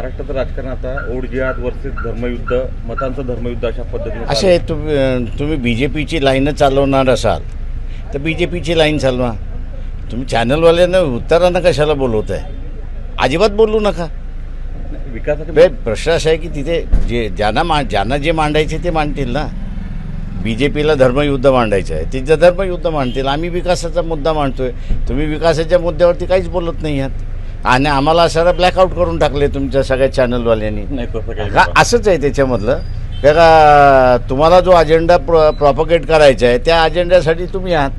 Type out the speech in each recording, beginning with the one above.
महाराष्ट्राचं राजकारण आता ओढ जिहाद वर्सेस धर्मयुद्ध मतांचं धर्मयुद्ध अशा पद्धतीने असे तुम्ही तुम्ही बी जे पीची लाईनं चालवणार असाल तर बी जे पीची लाईन चालवा. तुम्ही चॅनलवाल्यांना उत्तरांना कशाला बोलवत आहे अजिबात बोलू नका. विकासाचे प्रश्न असा आहे की तिथे जे ज्यांना मा ज्यांना जे मांडायचे ते मांडतील ना? बी जे पीला धर्मयुद्ध मांडायचं आहे. तिथं धर्मयुद्ध मांडतील. आम्ही विकासाचा मुद्दा मांडतोय. तुम्ही विकासाच्या मुद्द्यावरती काहीच बोलत नाही आहात. आणि आम्हाला असं ब्लॅकआउट करून टाकले तुमच्या सगळ्या चॅनलवाल्यांनी नाही तसं काही का असंच आहे त्याच्यामधलं. का तुम्हाला जो अजेंडा प्र प्रॉपगेट करायचा आहे त्या अजेंड्यासाठी तुम्ही आहात.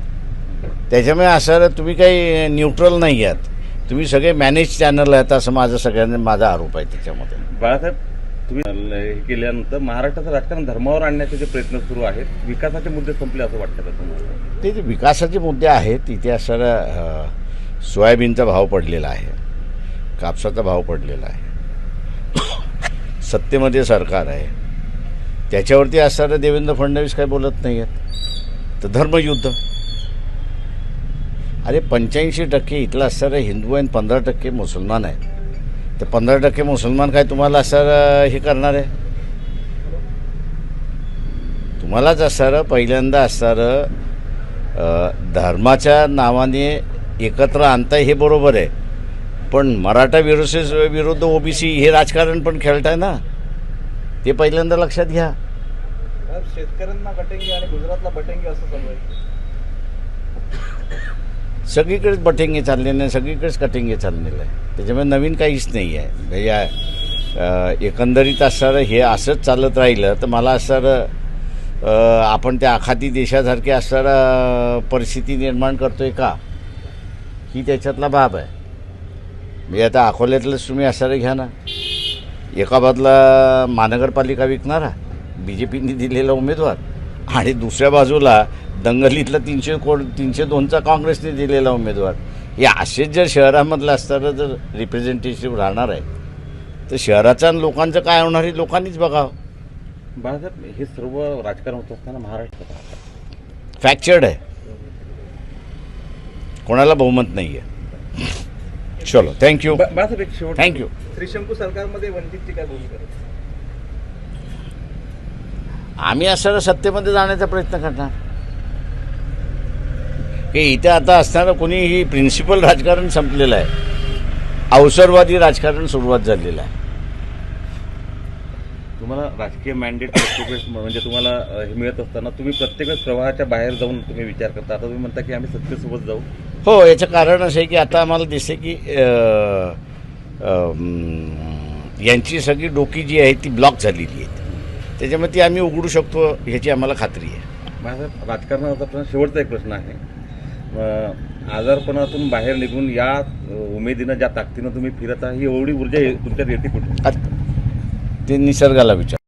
त्याच्यामुळे असं तुम्ही काही न्यूट्रल नाही आहात. तुम्ही सगळे मॅनेज चॅनल आहेत असं माझं सगळ्यांना माझा आरोप आहे त्याच्यामध्ये. बाळासाहेब तुम्ही हे केल्यानंतर महाराष्ट्राचं राजकारण धर्मावर आणण्याचे जे प्रयत्न सुरू आहेत विकासाचे मुद्दे संपले असं वाटतं का तुम्हाला? ते जे विकासाचे मुद्दे आहेत तिथे असणारा अ, सोयाबीनचा भाव पडलेला आहे. कापसाचा भाव पडलेला आहे. सत्तेमध्ये सरकार आहे. त्याच्यावरती असणारं देवेंद्र फडणवीस काय बोलत नाही आहेत तर धर्मयुद्ध अरे पंच्याऐंशी टक्के इथलं असणारं हिंदू आणि पंधरा टक्के मुसलमान आहेत. तर पंधरा टक्के मुसलमान काय तुम्हाला असणारं हे करणार आहे? तुम्हालाच असणारं पहिल्यांदा असणारं धर्माच्या नावाने एकत्र आणता हे बरोबर आहे. पण मराठा विरुसेस विरुद्ध ओबीसी हे राजकारण पण खेळताय ना. ते पहिल्यांदा लक्षात घ्या. शेतकऱ्यांना कटेंगे आणि गुजरातला बटेंगे असं आहे. सगळीकडेच बटेंगे चाललेलं आहे सगळीकडेच कटिंगे चाललेलं आहे. त्याच्यामुळे नवीन काहीच नाही आहे. म्हणजे या एकंदरीत असणारं हे असंच चालत राहिलं तर मला असणारं आपण त्या आखाती देशासारखी असणारा परिस्थिती निर्माण करतोय का? ही त्याच्यातला बाब आहे. म्हणजे आता अकोल्यातलंच तुम्ही असणारं घ्या ना. एका बाजूला महानगरपालिका विकणारा बी जे पीने दिलेला उमेदवार आणि दुसऱ्या बाजूला दंगलीतला तीनशे कोट तीनशे दोनचा काँग्रेसने दिलेला उमेदवार. हे असेच जर शहरामधलं असताना जर रिप्रेझेंटेटिव्ह राहणार आहे तर शहराचा आणि लोकांचं काय होणार हे लोकांनीच बघावं. बाळासाहेब हे सर्व राजकारण होत असताना महाराष्ट्रात. फ्रॅक्चर्ड आहे. कोणाला बहुमत नाही आहे चलो थँक्यू एक शेवट. थँक्यू त्रिशंकू सरकारमध्ये वंचितची काय भूमिका? आम्ही असणारं सत्तेमध्ये जाण्याचा प्रयत्न करणार. की इथे आता असणारं कोणी ही प्रिन्सिपल राजकारण संपलेलं आहे. अवसरवादी राजकारण सुरुवात झालेलं आहे. तुम्हाला राजकीय मॅन्डेट प्रत्येक वेळेस म्हणजे तुम्हाला हे मिळत असताना तुम्ही प्रत्येक वेळेस प्रवाहाच्या बाहेर जाऊन तुम्ही विचार करता. आता तुम्ही म्हणता की आम्ही सत्तेसोबत जाऊ. हो याचं कारण असं आहे की आता आम्हाला दिसते की यांची सगळी डोकी जी आहे ती ब्लॉक झालेली आहे त्याच्यामुळे ती आम्ही उघडू शकतो ह्याची आम्हाला खात्री आहे. बाळासाहेब राजकारणाचा प्रश्न शेवटचा एक प्रश्न आहे. आजारपणातून बाहेर निघून या उमेदीनं ज्या ताकदीनं तुम्ही फिरत आहात ही एवढी ऊर्जा तुमच्यात येते कुठे ते निसर्गाला विचार.